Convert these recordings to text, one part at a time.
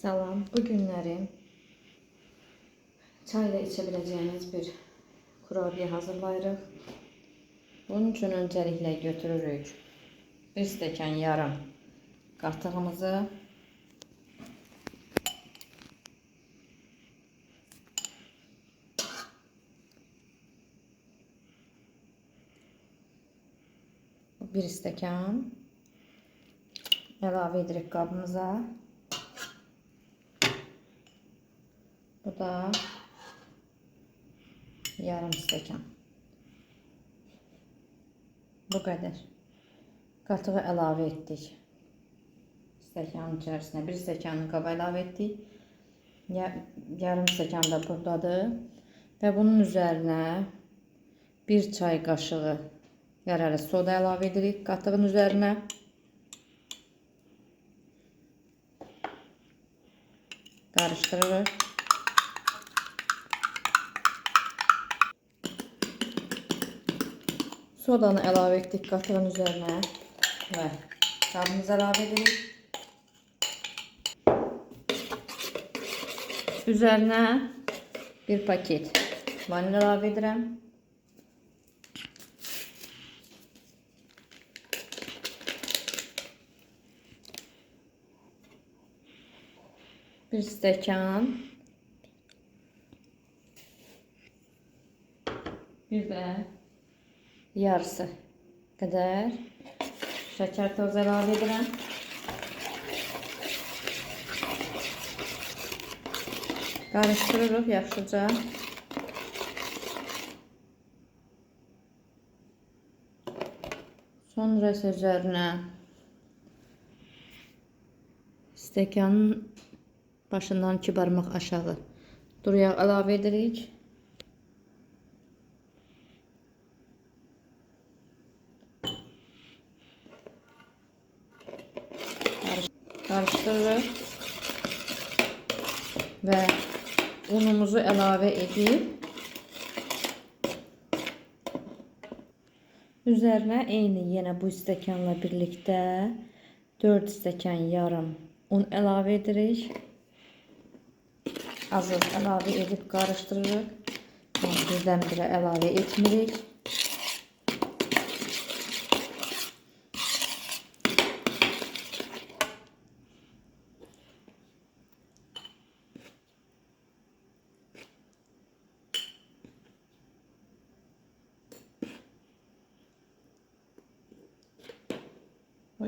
Salam. Bu günləri çayla içebileceğiniz bir kurabiye hazırlayırıq. Bunun üçün öncəliklə götürürük bir stəkan yarım qatığımızı bir stəkan əlavə edirik qabımıza. Da yarım stəkan. Bu qədər. Qatığı əlavə etdik. Stəkanın içərisinə bir stəkanın qaba əlavə etdik. Ya, yarım stəkan da buradadır. Və bunun üzərinə bir çay qaşığı yararlı soda əlavə edirik qatığın üzərinə. Qarışdırırıq. Sodanı əlavə etdik qatığın üzərinə və qabımıza əlavə edirik. Üzərinə bir paket vanil əlavə edirəm. Bir stəkan. Bir də yarısı qədər şəkər tozu əlavə edirəm. Qarışdırırıq yaxşıca. Sonra üzərinə stəkanın başından iki barmaq aşağı duru yağ əlavə edirik. Karıştırırıq və əlavə edib üzərinə eyni yenə bu stəkanla birlikdə 4 stəkan yarım un əlavə edirik. Azız əlavə edib qarışdırırıq. Birdən-birə əlavə etmirik.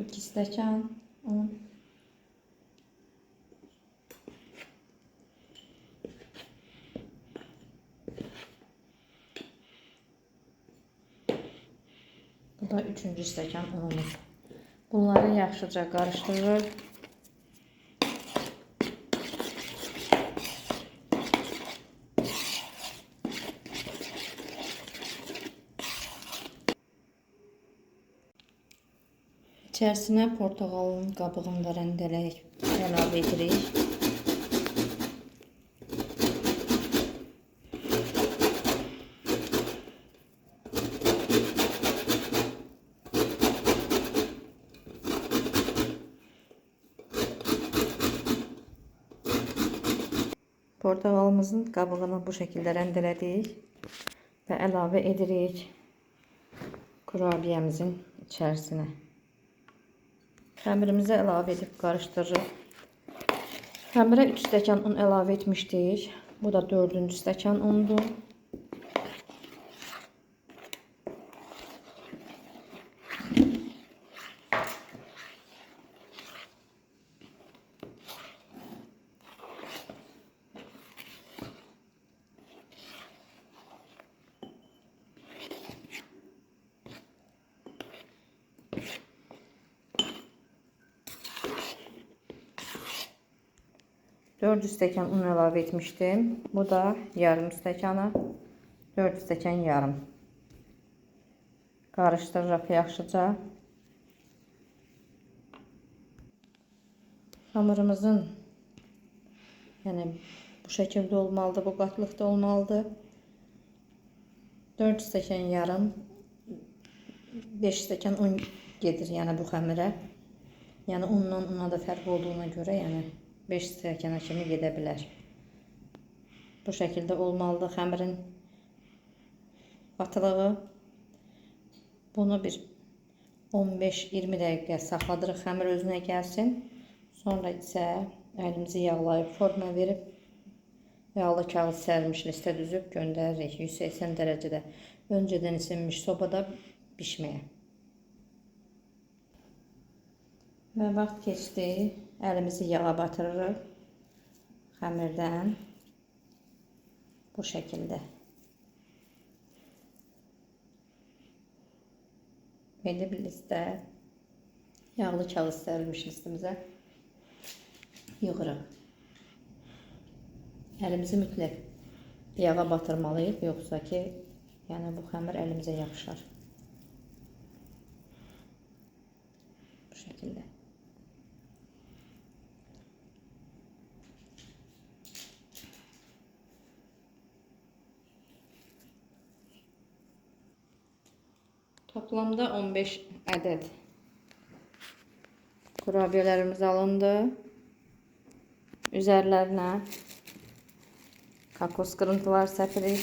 İki stəkan un. Bu da üçüncü stəkan unumuz. Bunları yaxşıca qarışdırırıq. İçərisinə portağalın qabığını da rəndələyib əlavə edirik. Portağalımızın qabığını bu şəkildə rəndələdik və əlavə edirik kurabiyəmizin içərisinə. Xəmirimizi əlavə edib qarışdırırıq. Xəmirə 3 stəkan un əlavə etmişdik. Bu da 4-cü stəkan undur. Dördü stəkan un əlavə etmişdim. Bu da yarım stəkana. 4 stəkan yarım. Qarışdırırıq yaxşıca. Hamurumuzun yəni bu şəkildə olmalıdır, bu qatlıqda olmalıdır. 4 stəkan yarım 5 stəkan un gedir yəni bu xəmirə. Yəni unla una da fərq olduğuna görə yəni 5 stəkana kimi gedə bilər. Bu şəkildə olmalıdır xəmirin batılığı. Bunu bir 15-20 dəqiqə saxladırıq xəmir özünə gəlsin. Sonra isə əlimizi yağlayıb forma verib yağlı kağıt sərmiş listə düzüb göndəririk 180 dərəcədə. Öncədən isinmiş sobada bişməyə. Və vaxt keçdi. Əlimizi yağa batırırıq. Xəmirdən bu şəkildə. Belli bir listə yağlı kağıt sərilmiş listimizə yığırıq. Əlimizi mütləq yağa batırmalıyıq, yoxsa ki, yəni bu xəmir əlimizə yapışar. Bu şəkildə. Toplamda 15 ədəd kurabiyelerimiz alındı. Üzerlerine kakos kırıntılar səpirik.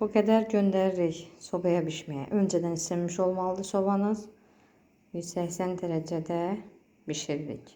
Bu qədər göndəririk sobaya bişməyə. Öncədən isinmiş olmalıdır sobanız. 180 dərəcədə bişiririk.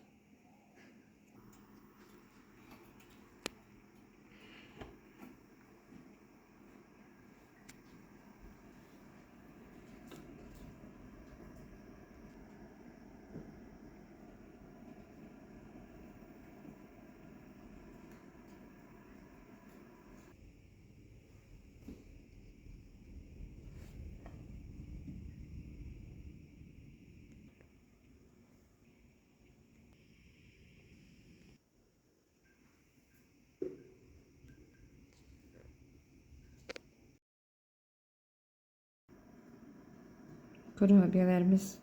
Kurabiyelerimiz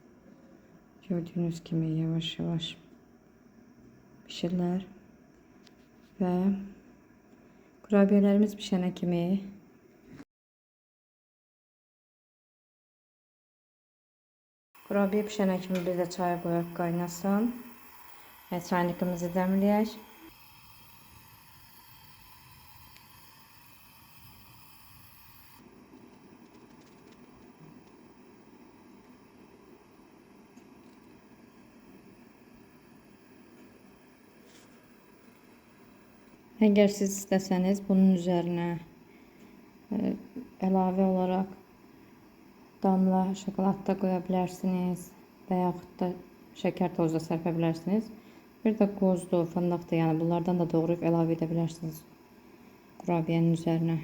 gördüğünüz gibi yavaş yavaş pişirler ve kurabiyelerimiz pişene kimi kurabiye pişene kimi bir de çay koyup kaynasın ve çaynikimizi demleyək. Eğer siz isteseniz bunun üzerine e, elave olarak damla şokolad da koyabilirsiniz veya da şeker tozu da serpebilirsiniz. Bir de kozdu, fındık da yani bunlardan da doğrayıp elave edebilirsiniz. Kurabiyenin üzerine.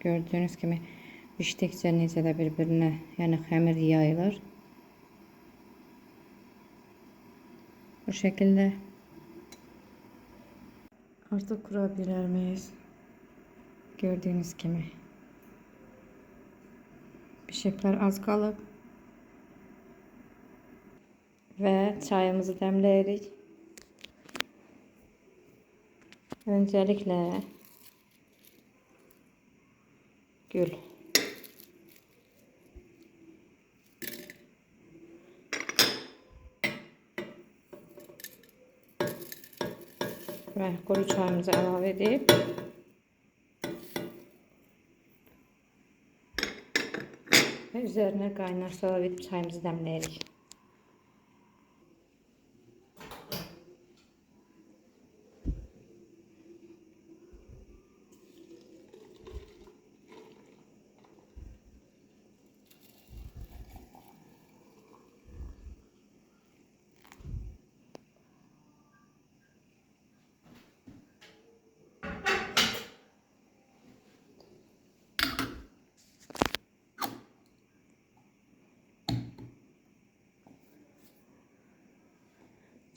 Gördüğünüz gibi piştikçe neyse de birbirine yani hamur yayılır. Bu şekilde Artık kurabiyelerimiz gördüğünüz gibi pişikler az kalıp ve çayımızı demleyerik. Öncelikle gül. Buraya quru çayımızı əlavə edib və üzərinə qaynar su əlavə edib çayımızı dəmləyirik.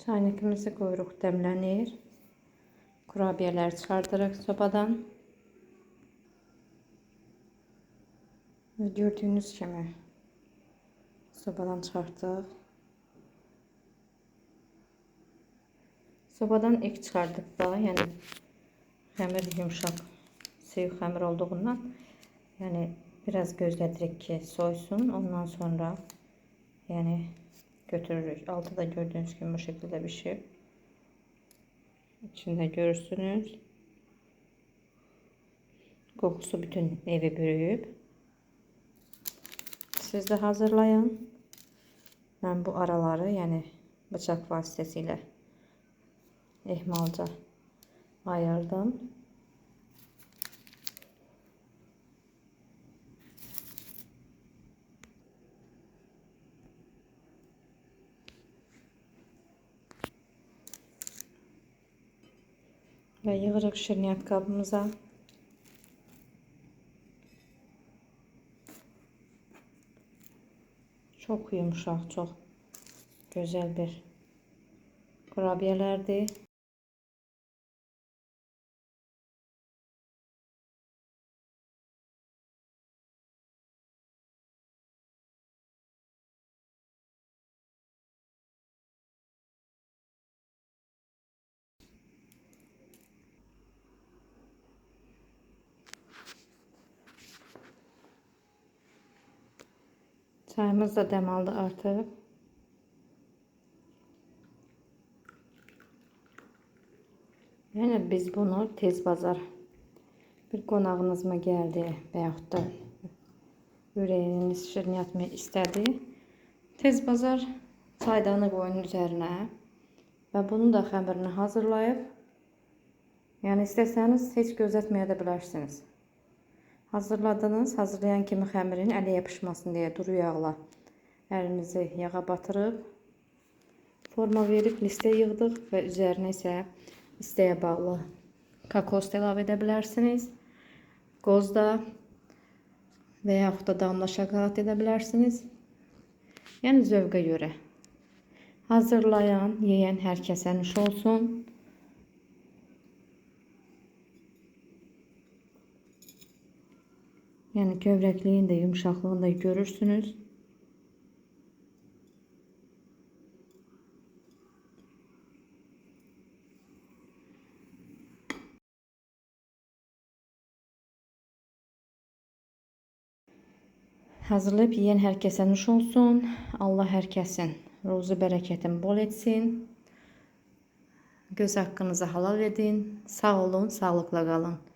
Demleyelim. Çaynikimizi koyuruq demlənir. Kurabiyeler çıxardırıq sobadan. Ve gördüğünüz gibi Sobadan çıxartdıq. Sobadan ilk çıxardıq da, yəni xəmir yumşaq, sıyıq xəmir olduğundan, yəni biraz gözlədirik ki, soysun. Ondan sonra yəni götürürük. Altı da gördüğünüz gibi bu şekilde bir şey. İçinde görürsünüz. Kokusu bütün evi bürüyüb. Siz de hazırlayın. Ben bu araları yani bıçak vasıtasıyla ehmalca ayırdım. Ve yığırıq şirniyyat qabımıza. Çok yumuşak, çok güzel bir kurabiyelerdi. Çayımız da dem aldı artık. Yani biz bunu tez bazar bir qonağınız mı geldi veyahut da ürəyiniz şirin yatmayı istədi. Tez bazar çaydanı qoyun üzərinə və bunu da xəmirini hazırlayıb yəni istəsəniz heç gözlətməyə də bilərsiniz. Hazırladınız. Hazırlayan kimi xəmirin ələ yapışmasın deyə duru yağla əlinizi yağa batırıb forma verib listə yığdıq və üzərinə isə isteğe bağlı kakos da əlavə edə bilərsiniz. Qoz da və yaxud da damla şokolad edə bilərsiniz. Yəni zövqə görə. Hazırlayan, yeyən hər kəsə nuş olsun. Yani gövrekliğini de yumuşaklığını da görürsünüz. Hazırlayıp yiyen herkese nuş olsun. Allah herkesin ruzu bereketin bol etsin. Göz hakkınızı halal edin. Sağ olun, sağlıkla kalın.